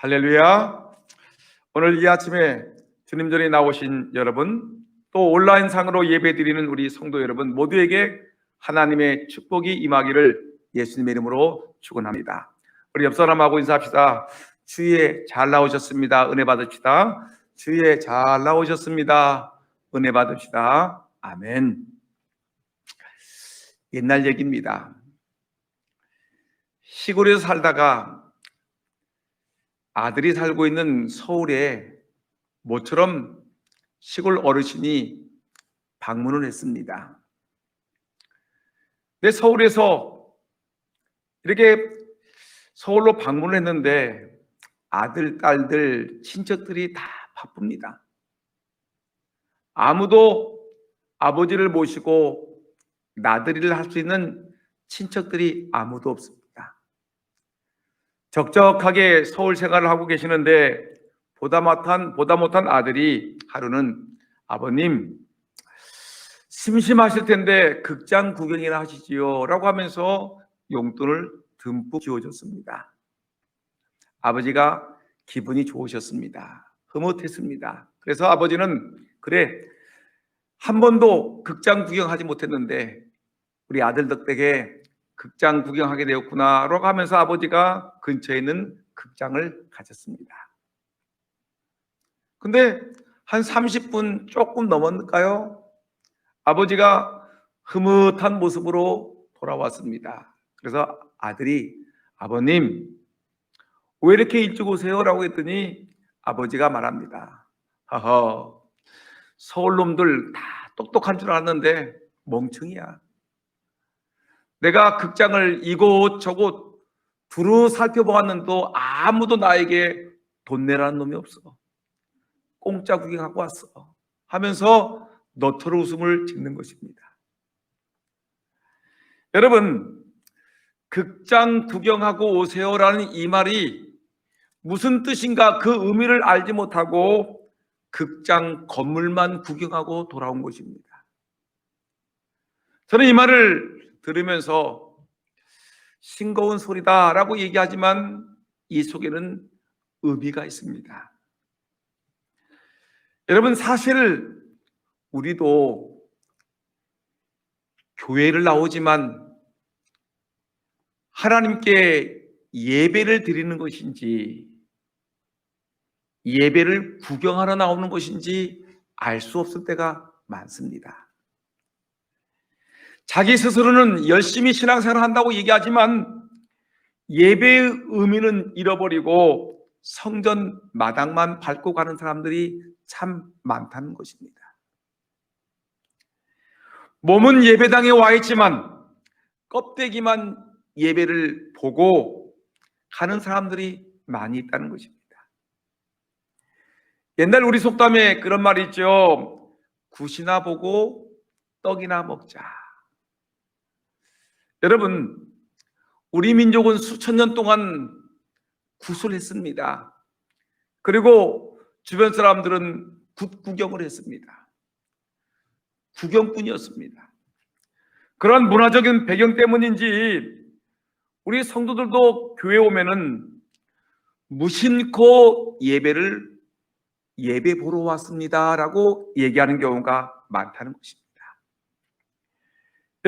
할렐루야. 오늘 이 아침에 주님 전에 나오신 여러분, 또 온라인 상으로 예배 드리는 우리 성도 여러분 모두에게 하나님의 축복이 임하기를 예수님의 이름으로 축원합니다. 우리 옆 사람하고 인사합시다. 주위에 잘 나오셨습니다. 은혜 받읍시다. 주위에 잘 나오셨습니다. 은혜 받읍시다. 아멘. 옛날 얘기입니다. 시골에서 살다가 아들이 살고 있는 서울에 모처럼 시골 어르신이 방문을 했습니다. 근데 서울에서 이렇게 서울로 방문을 했는데 아들, 딸들, 친척들이 다 바쁩니다. 아무도 아버지를 모시고 나들이를 할 수 있는 친척들이 아무도 없습니다. 적적하게 서울 생활을 하고 계시는데 보다 못한 보다 못한 아들이 하루는 아버님 심심하실 텐데 극장 구경이나 하시지요라고 하면서 용돈을 듬뿍 지어줬습니다. 아버지가 기분이 좋으셨습니다. 흐뭇했습니다. 그래서 아버지는 그래 한 번도 극장 구경하지 못했는데 우리 아들 덕택에 극장 구경하게 되었구나라고 하면서 아버지가 근처에 있는 극장을 가졌습니다. 근데 한 30분 조금 넘었을까요? 아버지가 흐뭇한 모습으로 돌아왔습니다. 그래서 아들이 아버님 왜 이렇게 일찍 오세요? 라고 했더니 아버지가 말합니다. 허허 서울 놈들 다 똑똑한 줄 알았는데 멍청이야. 내가 극장을 이곳 저곳 두루 살펴보았는데 아무도 나에게 돈 내라는 놈이 없어. 공짜 구경하고 왔어. 하면서 너털 웃음을 짓는 것입니다. 여러분, 극장 구경하고 오세요라는 이 말이 무슨 뜻인가 그 의미를 알지 못하고 극장 건물만 구경하고 돌아온 것입니다. 저는 이 말을 들으면서 싱거운 소리다라고 얘기하지만 이 속에는 의미가 있습니다. 여러분 사실 우리도 교회를 나오지만 하나님께 예배를 드리는 것인지 예배를 구경하러 나오는 것인지 알 수 없을 때가 많습니다. 자기 스스로는 열심히 신앙생활을 한다고 얘기하지만 예배의 의미는 잃어버리고 성전 마당만 밟고 가는 사람들이 참 많다는 것입니다. 몸은 예배당에 와 있지만 껍데기만 예배를 보고 가는 사람들이 많이 있다는 것입니다. 옛날 우리 속담에 그런 말이 있죠. 굿이나 보고 떡이나 먹자. 여러분, 우리 민족은 수천 년 동안 구술했습니다. 그리고 주변 사람들은 굿 구경을 했습니다. 구경꾼이었습니다. 그런 문화적인 배경 때문인지 우리 성도들도 교회 오면은 무심코 예배를 예배 보러 왔습니다라고 얘기하는 경우가 많다는 것입니다.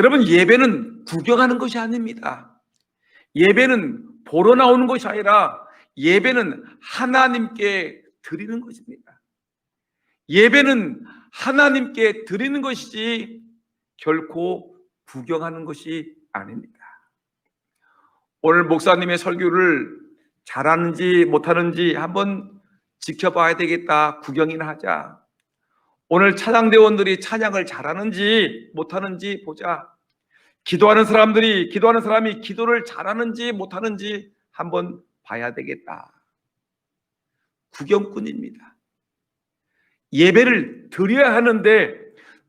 여러분, 예배는 구경하는 것이 아닙니다. 예배는 보러 나오는 것이 아니라 예배는 하나님께 드리는 것입니다. 예배는 하나님께 드리는 것이지 결코 구경하는 것이 아닙니다. 오늘 목사님의 설교를 잘하는지 못하는지 한번 지켜봐야 되겠다. 구경이나 하자. 오늘 찬양대원들이 찬양을 잘하는지 못하는지 보자. 기도하는 사람들이 기도하는 사람이 기도를 잘하는지 못하는지 한번 봐야 되겠다. 구경꾼입니다. 예배를 드려야 하는데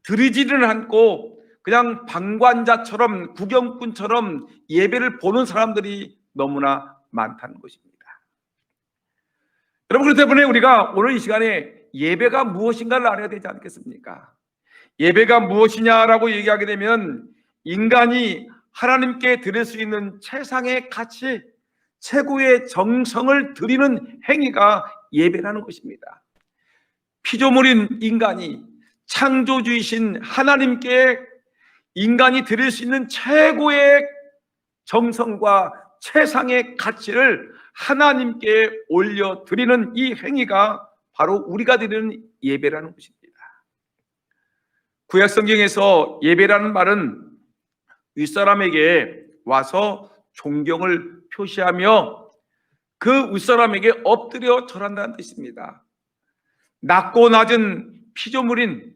드리지는 않고 그냥 방관자처럼 구경꾼처럼 예배를 보는 사람들이 너무나 많다는 것입니다. 여러분 그렇기 때문에 우리가 오늘 이 시간에 예배가 무엇인가를 알아야 되지 않겠습니까? 예배가 무엇이냐라고 얘기하게 되면 인간이 하나님께 드릴 수 있는 최상의 가치, 최고의 정성을 드리는 행위가 예배라는 것입니다. 피조물인 인간이 창조주이신 하나님께 인간이 드릴 수 있는 최고의 정성과 최상의 가치를 하나님께 올려 드리는 이 행위가 바로 우리가 드리는 예배라는 것입니다. 구약 성경에서 예배라는 말은 윗사람에게 와서 존경을 표시하며 그 윗사람에게 엎드려 절한다는 뜻입니다. 낮고 낮은 피조물인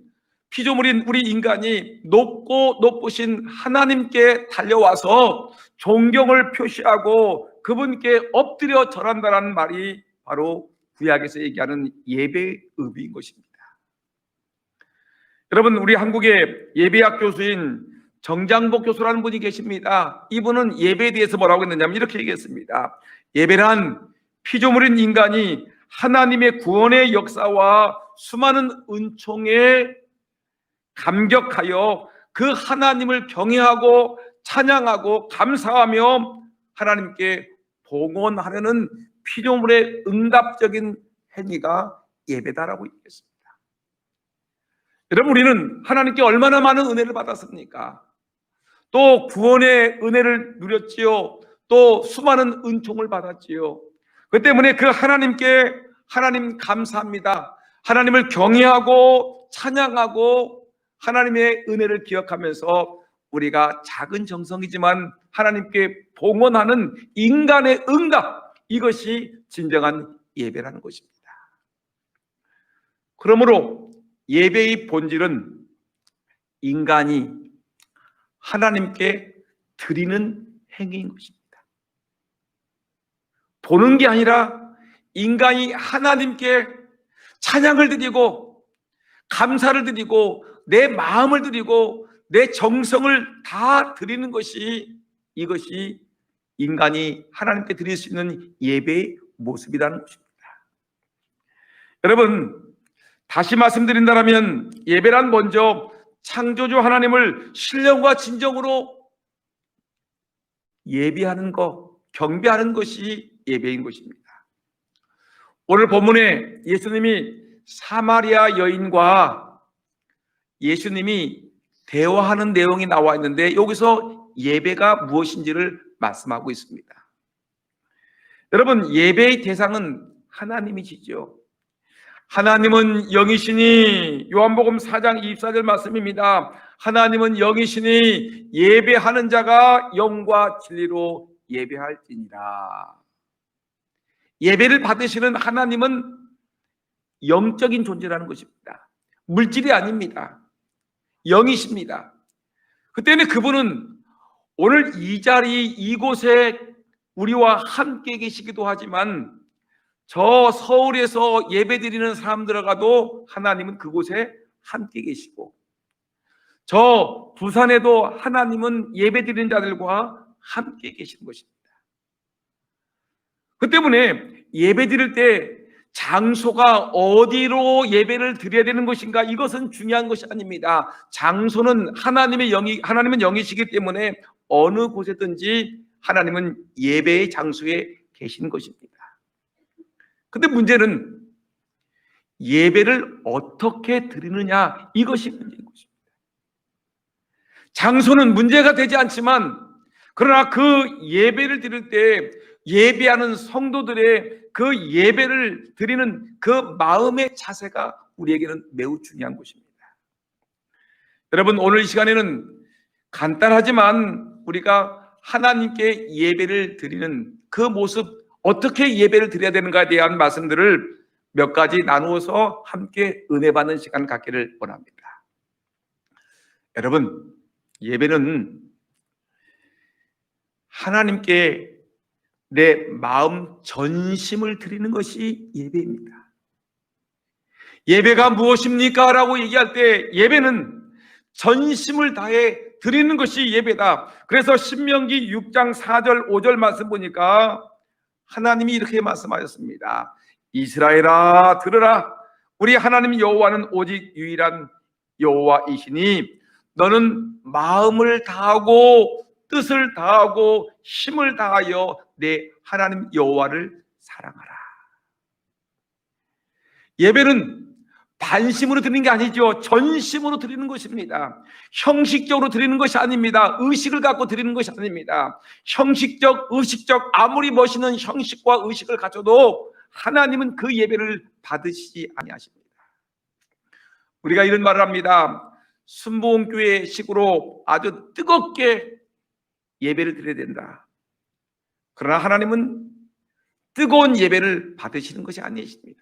피조물인 우리 인간이 높고 높으신 하나님께 달려와서 존경을 표시하고 그분께 엎드려 절한다는 말이 바로 구약에서 얘기하는 예배의 의미인 것입니다. 여러분 우리 한국의 예배학 교수인 정장복 교수라는 분이 계십니다. 이분은 예배에 대해서 뭐라고 했느냐면 이렇게 얘기했습니다. 예배란 피조물인 인간이 하나님의 구원의 역사와 수많은 은총에 감격하여 그 하나님을 경외하고 찬양하고 감사하며 하나님께 봉헌하려는 피조물의 응답적인 행위가 예배다라고 얘기했습니다. 여러분 우리는 하나님께 얼마나 많은 은혜를 받았습니까? 또 구원의 은혜를 누렸지요. 또 수많은 은총을 받았지요. 그 때문에 그 하나님께 하나님 감사합니다. 하나님을 경외하고 찬양하고 하나님의 은혜를 기억하면서 우리가 작은 정성이지만 하나님께 봉헌하는 인간의 응답 이것이 진정한 예배라는 것입니다. 그러므로 예배의 본질은 인간이 하나님께 드리는 행위인 것입니다. 보는 게 아니라 인간이 하나님께 찬양을 드리고 감사를 드리고 내 마음을 드리고 내 정성을 다 드리는 것이 이것이 인간이 하나님께 드릴 수 있는 예배의 모습이라는 것입니다. 여러분, 다시 말씀드린다면 예배란 먼저 창조주 하나님을 신령과 진정으로 예비하는 것, 경배하는 것이 예배인 것입니다. 오늘 본문에 예수님이 사마리아 여인과 예수님이 대화하는 내용이 나와 있는데 여기서 예배가 무엇인지를 말씀하고 있습니다. 여러분, 예배의 대상은 하나님이시죠. 하나님은 영이시니 요한복음 4장 24절 말씀입니다. 하나님은 영이시니 예배하는 자가 영과 진리로 예배할지니라. 예배를 받으시는 하나님은 영적인 존재라는 것입니다. 물질이 아닙니다. 영이십니다. 그때는 그분은 오늘 이 자리 이곳에 우리와 함께 계시기도 하지만 저 서울에서 예배 드리는 사람들과도 하나님은 그곳에 함께 계시고 저 부산에도 하나님은 예배 드리는 자들과 함께 계시는 것입니다. 그 때문에 예배 드릴 때 장소가 어디로 예배를 드려야 되는 것인가 이것은 중요한 것이 아닙니다. 장소는 하나님의 영이 하나님은 영이시기 때문에 어느 곳에든지 하나님은 예배의 장소에 계시는 것입니다. 근데 문제는 예배를 어떻게 드리느냐 이것이 문제인 것입니다. 장소는 문제가 되지 않지만 그러나 그 예배를 드릴 때 예배하는 성도들의 그 예배를 드리는 그 마음의 자세가 우리에게는 매우 중요한 것입니다. 여러분 오늘 이 시간에는 간단하지만 우리가 하나님께 예배를 드리는 그 모습 어떻게 예배를 드려야 되는가에 대한 말씀들을 몇 가지 나누어서 함께 은혜 받는 시간 갖기를 원합니다. 여러분, 예배는 하나님께 내 마음 전심을 드리는 것이 예배입니다. 예배가 무엇입니까? 라고 얘기할 때 예배는 전심을 다해 드리는 것이 예배다. 그래서 신명기 6장 4절 5절 말씀 보니까 하나님이 이렇게 말씀하셨습니다. 이스라엘아 들으라 우리 하나님 여호와는 오직 유일한 여호와이시니 너는 마음을 다하고 뜻을 다하고 힘을 다하여 내 하나님 여호와를 사랑하라. 예배는 반심으로 드리는 게 아니죠. 전심으로 드리는 것입니다. 형식적으로 드리는 것이 아닙니다. 의식을 갖고 드리는 것이 아닙니다. 형식적, 의식적, 아무리 멋있는 형식과 의식을 가져도 하나님은 그 예배를 받으시지 아니하십니다. 우리가 이런 말을 합니다. 순복음교회 식으로 아주 뜨겁게 예배를 드려야 된다. 그러나 하나님은 뜨거운 예배를 받으시는 것이 아니십니다.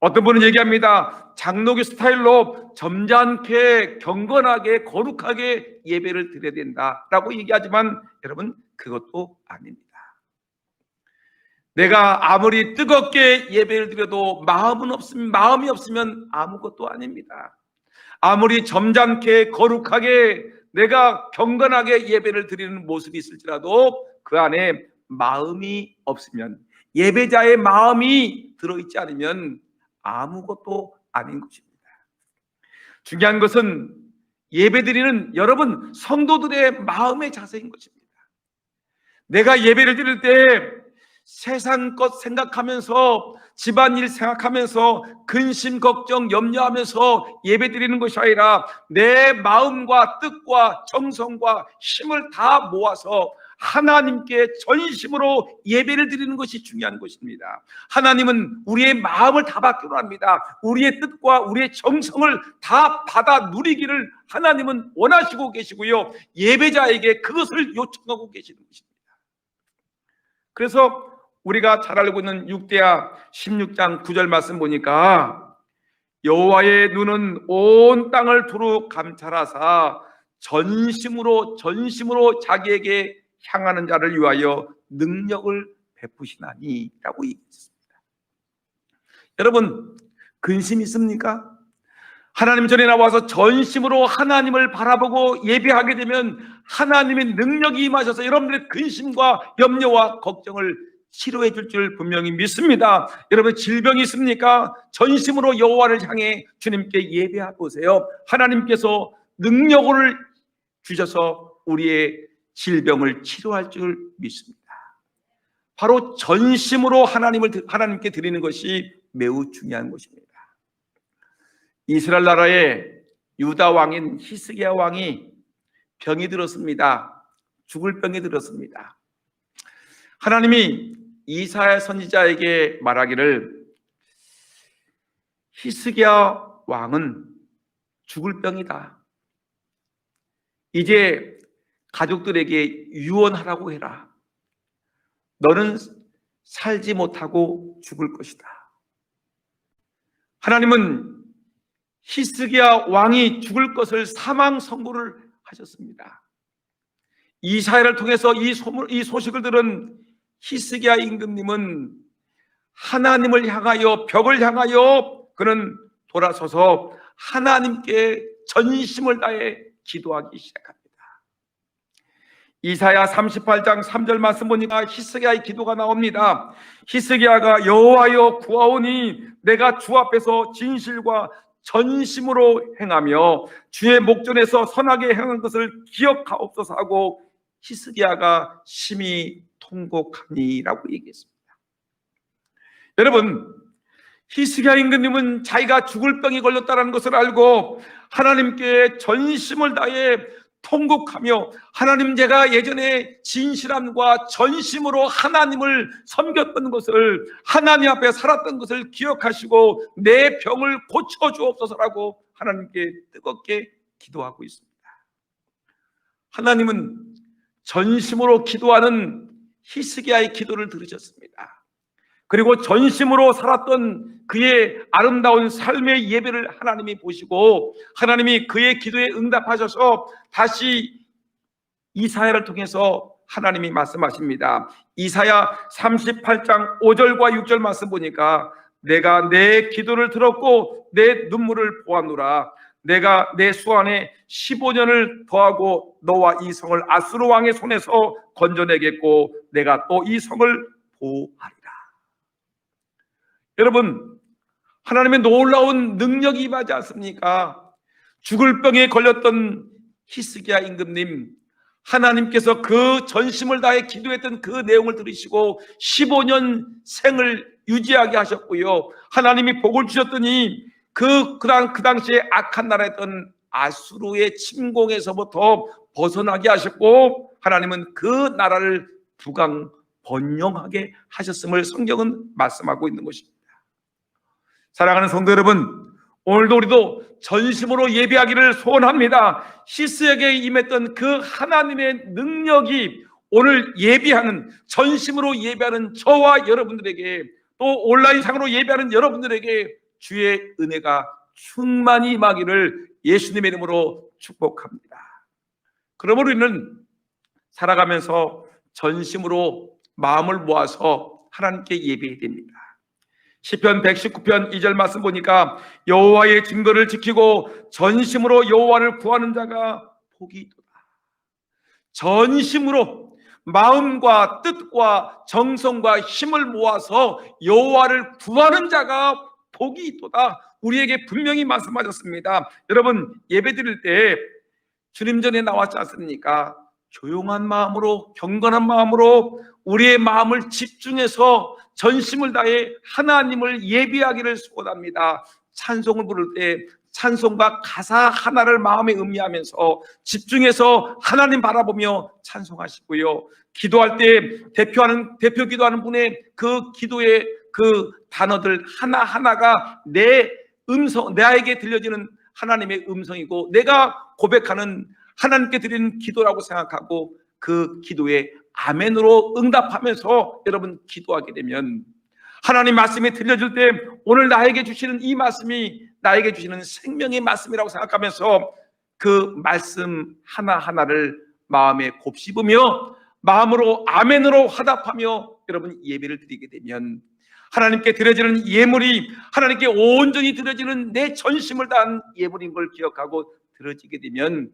어떤 분은 얘기합니다. 장로교 스타일로 점잖게 경건하게 거룩하게 예배를 드려야 된다라고 얘기하지만 여러분 그것도 아닙니다. 내가 아무리 뜨겁게 예배를 드려도 마음은 없으면 마음이 없으면 아무것도 아닙니다. 아무리 점잖게 거룩하게 내가 경건하게 예배를 드리는 모습이 있을지라도 그 안에 마음이 없으면 예배자의 마음이 들어있지 않으면 아무것도 아닌 것입니다. 중요한 것은 예배드리는 여러분 성도들의 마음의 자세인 것입니다. 내가 예배를 드릴 때 세상 것 생각하면서 집안일 생각하면서 근심 걱정 염려하면서 예배드리는 것이 아니라 내 마음과 뜻과 정성과 힘을 다 모아서 하나님께 전심으로 예배를 드리는 것이 중요한 것입니다. 하나님은 우리의 마음을 다 받기로 합니다. 우리의 뜻과 우리의 정성을 다 받아 누리기를 하나님은 원하시고 계시고요. 예배자에게 그것을 요청하고 계시는 것입니다. 그래서 우리가 잘 알고 있는 6대야 16장 9절 말씀 보니까 여호와의 눈은 온 땅을 두루 감찰하사 전심으로 전심으로 자기에게 향하는 자를 위하여 능력을 베푸시나니라고 얘기했습니다. 여러분 근심 있습니까? 하나님 전에 나와서 전심으로 하나님을 바라보고 예배하게 되면 하나님의 능력이 임하셔서 여러분들의 근심과 염려와 걱정을 치료해 줄 줄 분명히 믿습니다. 여러분 질병이 있습니까? 전심으로 여호와를 향해 주님께 예배해 보세요. 하나님께서 능력을 주셔서 우리의 질병을 치료할 줄 믿습니다. 바로 전심으로 하나님을 하나님께 드리는 것이 매우 중요한 것입니다. 이스라엘 나라의 유다 왕인 히스기야 왕이 병이 들었습니다. 죽을 병이 들었습니다. 하나님이 이사야 선지자에게 말하기를 히스기야 왕은 죽을 병이다. 이제 가족들에게 유언하라고 해라. 너는 살지 못하고 죽을 것이다. 하나님은 히스기야 왕이 죽을 것을 사망 선고를 하셨습니다. 이사야를 통해서 이 소식을 들은 히스기야 임금님은 하나님을 향하여 벽을 향하여 그는 돌아서서 하나님께 전심을 다해 기도하기 시작합니다. 이사야 38장 3절 말씀 보니까 히스기야의 기도가 나옵니다. 히스기야가 여호와여 구하오니 내가 주 앞에서 진실과 전심으로 행하며 주의 목전에서 선하게 행한 것을 기억하옵소서 하고 히스기야가 심히 통곡하니라고 얘기했습니다. 여러분 히스기야 임금님은 자기가 죽을 병이 걸렸다는 것을 알고 하나님께 전심을 다해 통곡하며 하나님 제가 예전에 진실함과 전심으로 하나님을 섬겼던 것을 하나님 앞에 살았던 것을 기억하시고 내 병을 고쳐 주옵소서라고 하나님께 뜨겁게 기도하고 있습니다. 하나님은 전심으로 기도하는 히스기야의 기도를 들으셨습니다. 그리고 전심으로 살았던 그의 아름다운 삶의 예배를 하나님이 보시고 하나님이 그의 기도에 응답하셔서 다시 이사야를 통해서 하나님이 말씀하십니다. 이사야 38장 5절과 6절 말씀 보니까 내가 내 기도를 들었고 내 눈물을 보았노라. 내가 내 수안에 15년을 더하고 너와 이 성을 아수르 왕의 손에서 건져내겠고 내가 또 이 성을 보호하리라. 여러분 하나님의 놀라운 능력이 임하지 않습니까? 죽을 병에 걸렸던 히스기야 임금님 하나님께서 그 전심을 다해 기도했던 그 내용을 들으시고 15년 생을 유지하게 하셨고요. 하나님이 복을 주셨더니 그, 그, 당, 그 당시에 악한 나라였던 아수르의 침공에서부터 벗어나게 하셨고 하나님은 그 나라를 부강 번영하게 하셨음을 성경은 말씀하고 있는 것입니다. 사랑하는 성도 여러분, 오늘도 우리도 전심으로 예배하기를 소원합니다. 시스에게 임했던 그 하나님의 능력이 오늘 예배하는 전심으로 예배하는 저와 여러분들에게 또 온라인 상으로 예배하는 여러분들에게 주의 은혜가 충만히 임하기를 예수님의 이름으로 축복합니다. 그러므로 우리는 살아가면서 전심으로 마음을 모아서 하나님께 예배해야 됩니다. 시편 119편 2절 말씀 보니까 여호와의 증거를 지키고 전심으로 여호와를 구하는 자가 복이 있도다. 전심으로 마음과 뜻과 정성과 힘을 모아서 여호와를 구하는 자가 복이 있도다. 우리에게 분명히 말씀하셨습니다. 여러분 예배 드릴 때 주님 전에 나왔지 않습니까? 조용한 마음으로 경건한 마음으로 우리의 마음을 집중해서 전심을 다해 하나님을 예비하기를 소원합니다. 찬송을 부를 때 찬송과 가사 하나를 마음에 음미하면서 집중해서 하나님 바라보며 찬송하시고요. 기도할 때 대표하는 대표 기도하는 분의 그 기도의 그 단어들 하나 하나가 내 음성 나에게 들려지는 하나님의 음성이고 내가 고백하는 하나님께 드리는 기도라고 생각하고 그 기도에 아멘으로 응답하면서 여러분 기도하게 되면 하나님 말씀이 들려줄 때 오늘 나에게 주시는 이 말씀이 나에게 주시는 생명의 말씀이라고 생각하면서 그 말씀 하나하나를 마음에 곱씹으며 마음으로 아멘으로 화답하며 여러분 예배를 드리게 되면 하나님께 드려지는 예물이 하나님께 온전히 드려지는 내 전심을 다한 예물인 걸 기억하고 드려지게 되면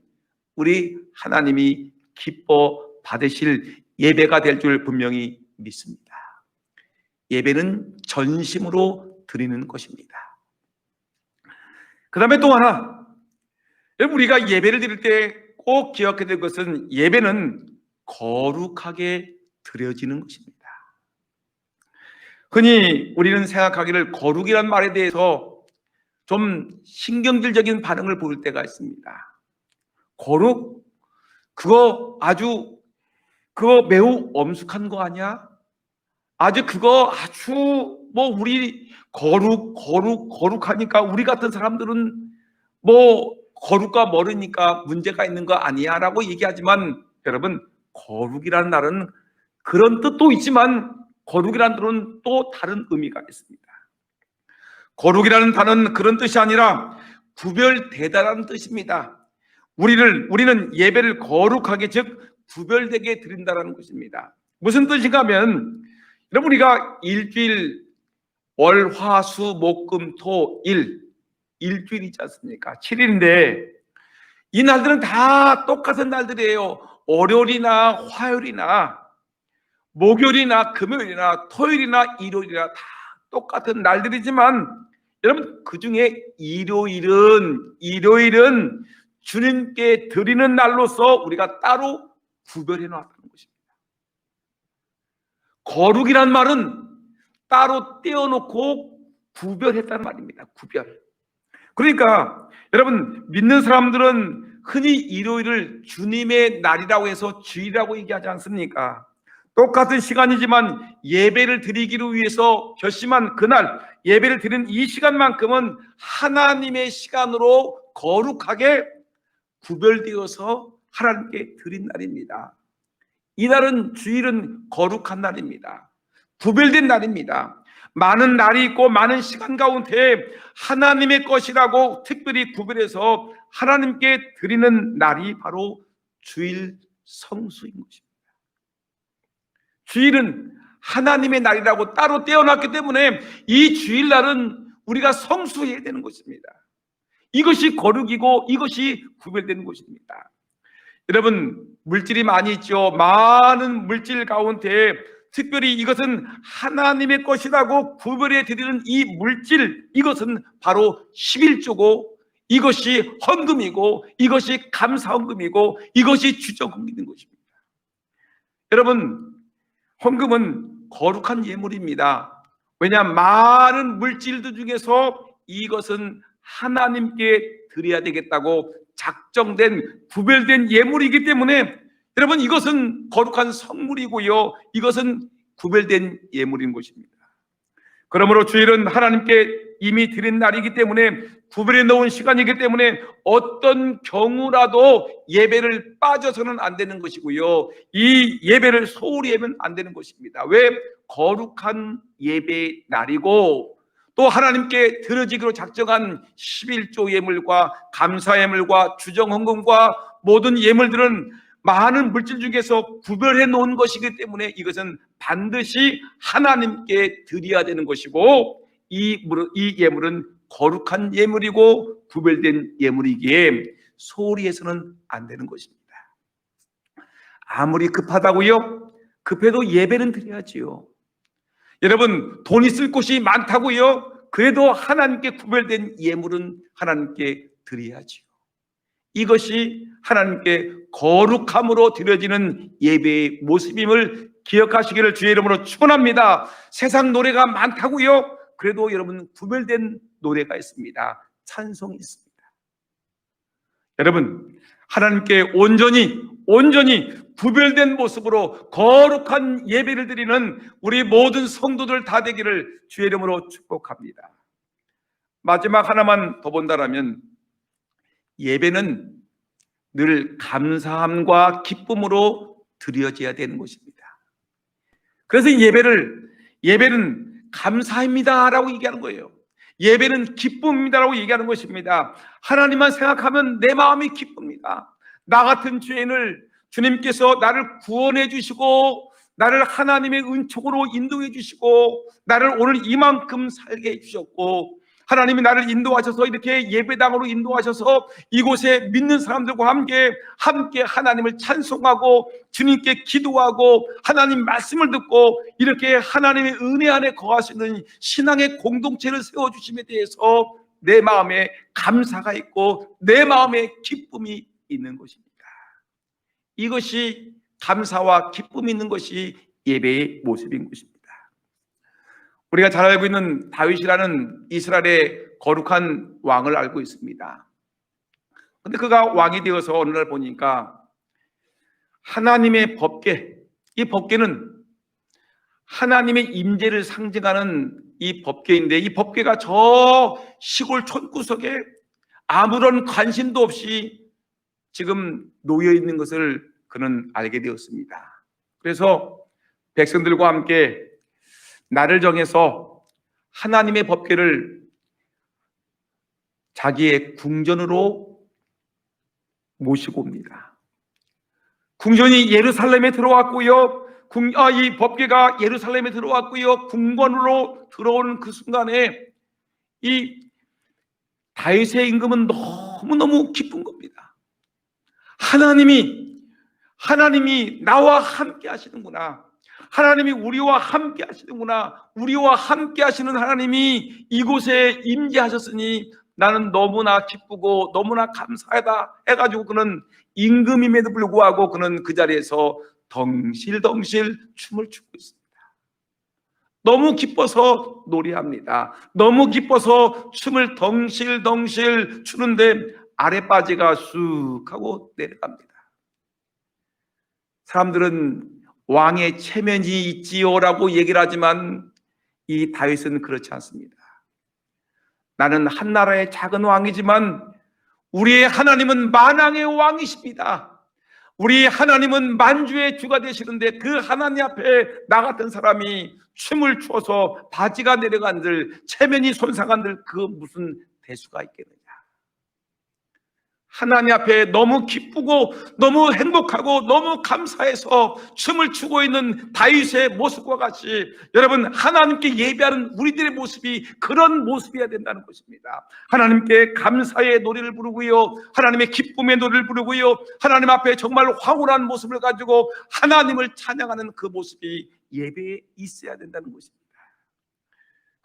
우리 하나님이 기뻐 받으실 예배가 될 줄 분명히 믿습니다. 예배는 전심으로 드리는 것입니다. 그 다음에 또 하나, 우리가 예배를 드릴 때 꼭 기억해야 될 것은 예배는 거룩하게 드려지는 것입니다. 흔히 우리는 생각하기를 거룩이란 말에 대해서 좀 신경질적인 반응을 보일 때가 있습니다. 거룩? 그거 아주 그거 매우 엄숙한 거 아니야? 아주 그거 아주 뭐 우리 거룩 거룩 거룩하니까 우리 같은 사람들은 뭐 거룩과 멀으니까 문제가 있는 거 아니야 라고 얘기하지만 여러분 거룩이라는 말은 그런 뜻도 있지만 거룩이라는 뜻은 또 다른 의미가 있습니다. 거룩이라는 단어는 그런 뜻이 아니라 구별되다라는 뜻입니다. 우리를 우리는 예배를 거룩하게 즉 구별되게 드린다라는 것입니다. 무슨 뜻인가 하면 여러분 우리가 일주일 월, 화, 수, 목, 금, 토, 일 일주일이지 않습니까? 7일인데 이 날들은 다 똑같은 날들이에요. 월요일이나 화요일이나 목요일이나 금요일이나 토요일이나 일요일이나 다 똑같은 날들이지만 여러분 그 중에 일요일은 일요일은 주님께 드리는 날로서 우리가 따로 구별해 놨다는 것입니다. 거룩이란 말은 따로 떼어놓고 구별했다는 말입니다. 구별. 그러니까 여러분 믿는 사람들은 흔히 일요일을 주님의 날이라고 해서 주일이라고 얘기하지 않습니까? 똑같은 시간이지만 예배를 드리기를 위해서 결심한 그날 예배를 드리는 이 시간만큼은 하나님의 시간으로 거룩하게 구별되어서 하나님께 드린 날입니다. 이 날은 주일은 거룩한 날입니다. 구별된 날입니다. 많은 날이 있고 많은 시간 가운데 하나님의 것이라고 특별히 구별해서 하나님께 드리는 날이 바로 주일 성수인 것입니다. 주일은 하나님의 날이라고 따로 떼어놨기 때문에 이 주일날은 우리가 성수해야 되는 것입니다. 이것이 거룩이고 이것이 구별되는 것입니다. 여러분 물질이 많이 있죠. 많은 물질 가운데 특별히 이것은 하나님의 것이라고 구별해 드리는 이 물질 이것은 바로 11조고 이것이 헌금이고 이것이 감사 헌금이고 이것이 주적 헌금인 것입니다. 여러분 헌금은 거룩한 예물입니다. 왜냐 많은 물질들 중에서 이것은 하나님께 드려야 되겠다고 작정된 구별된 예물이기 때문에 여러분 이것은 거룩한 성물이고요. 이것은 구별된 예물인 것입니다. 그러므로 주일은 하나님께 이미 드린 날이기 때문에 구별해 놓은 시간이기 때문에 어떤 경우라도 예배를 빠져서는 안 되는 것이고요. 이 예배를 소홀히 하면 안 되는 것입니다. 왜? 거룩한 예배 날이고 또 하나님께 드려지기로 작정한 11조 예물과 감사 예물과 주정 헌금과 모든 예물들은 많은 물질 중에서 구별해 놓은 것이기 때문에 이것은 반드시 하나님께 드려야 되는 것이고 이, 물- 이 예물은 거룩한 예물이고 구별된 예물이기에 소홀히 해서는 안 되는 것입니다. 아무리 급하다고요? 급해도 예배는 드려야지요. 여러분 돈 있을 곳이 많다고요? 그래도 하나님께 구별된 예물은 하나님께 드려야지요. 이것이 하나님께 거룩함으로 드려지는 예배의 모습임을 기억하시기를 주의 이름으로 축원합니다. 세상 노래가 많다고요? 그래도 여러분 구별된 노래가 있습니다. 찬송이 있습니다. 여러분 하나님께 온전히 온전히 구별된 모습으로 거룩한 예배를 드리는 우리 모든 성도들 다 되기를 주의 이름으로 축복합니다. 마지막 하나만 더 본다라면 예배는 늘 감사함과 기쁨으로 드려져야 되는 것입니다. 그래서 이 예배를 예배는 감사입니다라고 얘기하는 거예요. 예배는 기쁨입니다라고 얘기하는 것입니다. 하나님만 생각하면 내 마음이 기쁩니다. 나 같은 죄인을 주님께서 나를 구원해 주시고 나를 하나님의 은총으로 인도해 주시고 나를 오늘 이만큼 살게 해 주셨고 하나님이 나를 인도하셔서 이렇게 예배당으로 인도하셔서 이곳에 믿는 사람들과 함께 함께 하나님을 찬송하고 주님께 기도하고 하나님 말씀을 듣고 이렇게 하나님의 은혜 안에 거하시는 신앙의 공동체를 세워 주심에 대해서 내 마음에 감사가 있고 내 마음에 기쁨이 있는 것입니다. 이것이 감사와 기쁨이 있는 것이 예배의 모습인 것입니다. 우리가 잘 알고 있는 다윗이라는 이스라엘의 거룩한 왕을 알고 있습니다. 근데 그가 왕이 되어서 어느 날 보니까 하나님의 법계, 이 법계는 하나님의 임재를 상징하는 이 법계인데 이 법계가 저 시골 촌구석에 아무런 관심도 없이 지금 놓여 있는 것을 그는 알게 되었습니다. 그래서 백성들과 함께 나를 정해서 하나님의 법궤를 자기의 궁전으로 모시고 옵니다. 궁전이 예루살렘에 들어왔고요. 궁, 아, 이 법궤가 예루살렘에 들어왔고요. 궁궐으로 들어오는 그 순간에 이 다윗의 임금은 너무너무 기쁜 겁니다. 하나님이 하나님이 나와 함께 하시는구나. 하나님이 우리와 함께 하시는구나. 우리와 함께 하시는 하나님이 이곳에 임재하셨으니 나는 너무나 기쁘고 너무나 감사하다 해가지고 그는 임금임에도 불구하고 그는 그 자리에서 덩실덩실 춤을 추고 있습니다. 너무 기뻐서 노래합니다. 너무 기뻐서 춤을 덩실덩실 추는데 아랫바지가 쑥 하고 내려갑니다. 사람들은 왕의 체면이 있지요라고 얘기를 하지만 이 다윗은 그렇지 않습니다. 나는 한 나라의 작은 왕이지만 우리의 하나님은 만왕의 왕이십니다. 우리 하나님은 만주의 주가 되시는데 그 하나님 앞에 나 같은 사람이 춤을 추어서 바지가 내려간들 체면이 손상한들 그 무슨 대수가 있겠느냐. 하나님 앞에 너무 기쁘고 너무 행복하고 너무 감사해서 춤을 추고 있는 다윗의 모습과 같이 여러분 하나님께 예배하는 우리들의 모습이 그런 모습이어야 된다는 것입니다. 하나님께 감사의 노래를 부르고요. 하나님의 기쁨의 노래를 부르고요. 하나님 앞에 정말 황홀한 모습을 가지고 하나님을 찬양하는 그 모습이 예배에 있어야 된다는 것입니다.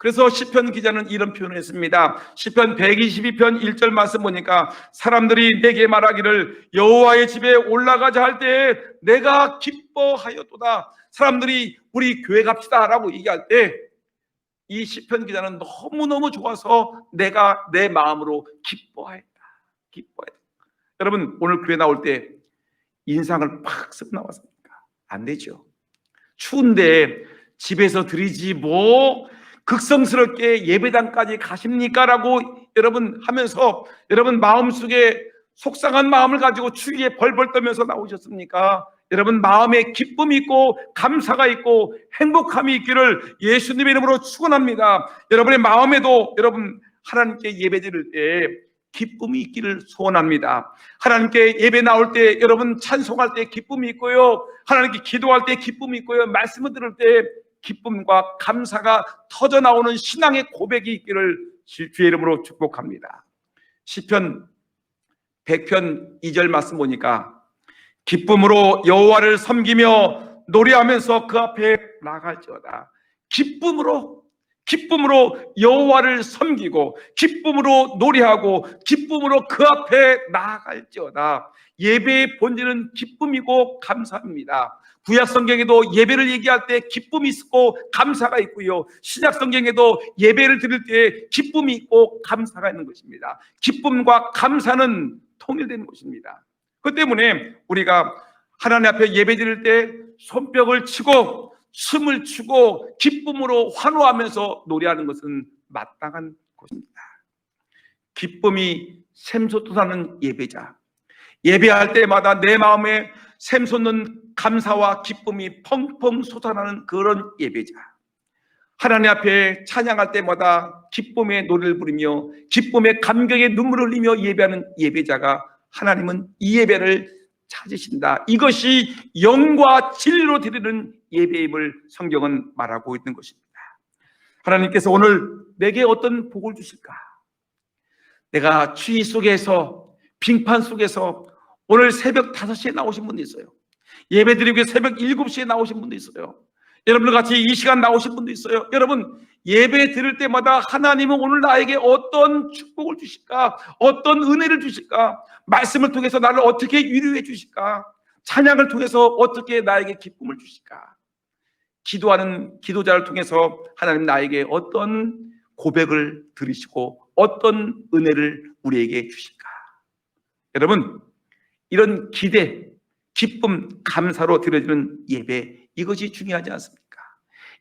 그래서 시편 기자는 이런 표현을 했습니다. 시편 122편 1절 말씀 보니까 사람들이 내게 말하기를 여호와의 집에 올라가자 할 때에 내가 기뻐하였도다. 사람들이 우리 교회 갑시다라고 얘기할 때 이 시편 기자는 너무너무 좋아서 내가 내 마음으로 기뻐했다. 기뻐했다. 여러분 오늘 교회 나올 때 인상을 팍 쓰고 나왔습니까? 안 되죠. 추운데 집에서 드리지 뭐 극성스럽게 예배당까지 가십니까 라고 여러분 하면서 여러분 마음속에 속상한 마음을 가지고 추위에 벌벌 떨면서 나오셨습니까? 여러분 마음에 기쁨이 있고 감사가 있고 행복함이 있기를 예수님의 이름으로 축원합니다. 여러분의 마음에도 여러분 하나님께 예배 드릴 때 기쁨이 있기를 소원합니다. 하나님께 예배 나올 때 여러분 찬송할 때 기쁨이 있고요. 하나님께 기도할 때 기쁨이 있고요. 말씀을 들을 때 기쁨과 감사가 터져 나오는 신앙의 고백이 있기를 주의 이름으로 축복합니다. 시편 100편 2절 말씀 보니까 기쁨으로 여호와를 섬기며 노래하면서 그 앞에 나갈지어다. 기쁨으로 기쁨으로 여호와를 섬기고 기쁨으로 노래하고 기쁨으로 그 앞에 나아갈지어다. 예배의 본질은 기쁨이고 감사입니다. 구약 성경에도 예배를 얘기할 때 기쁨이 있고 감사가 있고요. 신약 성경에도 예배를 드릴 때 기쁨이 있고 감사가 있는 것입니다. 기쁨과 감사는 통일되는 것입니다. 그 때문에 우리가 하나님 앞에 예배 드릴 때 손뼉을 치고 춤을 추고 기쁨으로 환호하면서 노래하는 것은 마땅한 것입니다. 기쁨이 샘솟도사는 예배자. 예배할 때마다 내 마음에 샘솟는 감사와 기쁨이 펑펑 솟아나는 그런 예배자. 하나님 앞에 찬양할 때마다 기쁨의 노래를 부르며 기쁨의 감격의 눈물을 흘리며 예배하는 예배자가 하나님은 이 예배를 찾으신다. 이것이 영과 진리로 드리는 예배임을 성경은 말하고 있는 것입니다. 하나님께서 오늘 내게 어떤 복을 주실까? 내가 추위 속에서 빙판 속에서 오늘 새벽 5시에 나오신 분도 있어요. 예배 드리기 위해 새벽 7시에 나오신 분도 있어요. 여러분들 같이 이 시간 나오신 분도 있어요. 여러분 예배 드릴 때마다 하나님은 오늘 나에게 어떤 축복을 주실까? 어떤 은혜를 주실까? 말씀을 통해서 나를 어떻게 위로해 주실까? 찬양을 통해서 어떻게 나에게 기쁨을 주실까? 기도하는 기도자를 통해서 하나님 나에게 어떤 고백을 들으시고 어떤 은혜를 우리에게 주실까? 여러분 이런 기대, 기쁨, 감사로 드려지는 예배 이것이 중요하지 않습니까?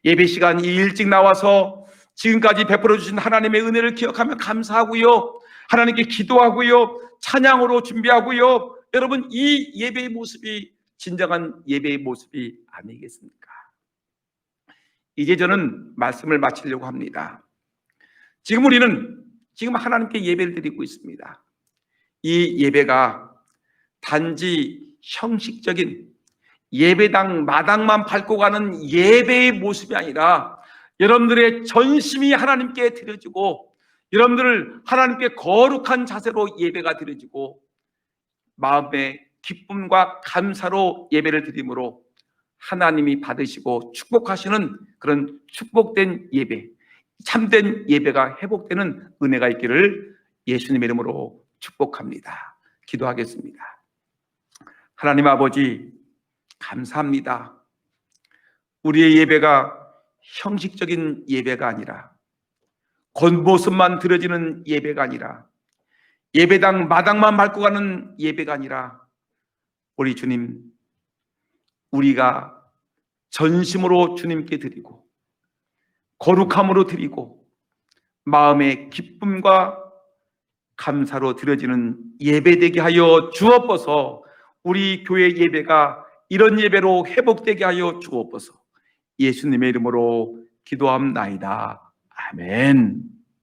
예배 시간 일찍 나와서 지금까지 베풀어 주신 하나님의 은혜를 기억하며 감사하고요. 하나님께 기도하고요. 찬양으로 준비하고요. 여러분 이 예배의 모습이 진정한 예배의 모습이 아니겠습니까? 이제 저는 말씀을 마치려고 합니다. 지금 우리는 지금 하나님께 예배를 드리고 있습니다. 이 예배가 단지 형식적인 예배당 마당만 밟고 가는 예배의 모습이 아니라 여러분들의 전심이 하나님께 드려지고 여러분들을 하나님께 거룩한 자세로 예배가 드려지고 마음의 기쁨과 감사로 예배를 드림으로 하나님이 받으시고 축복하시는 그런 축복된 예배, 참된 예배가 회복되는 은혜가 있기를 예수님의 이름으로 축복합니다. 기도하겠습니다. 하나님 아버지, 감사합니다. 우리의 예배가 형식적인 예배가 아니라 겉모습만 드려지는 예배가 아니라 예배당 마당만 밟고 가는 예배가 아니라 우리 주님 우리가 전심으로 주님께 드리고 거룩함으로 드리고 마음의 기쁨과 감사로 드려지는 예배되게 하여 주옵소서 우리 교회 예배가 이런 예배로 회복되게 하여 주옵소서 예수님의 이름으로 기도함나이다. 아멘.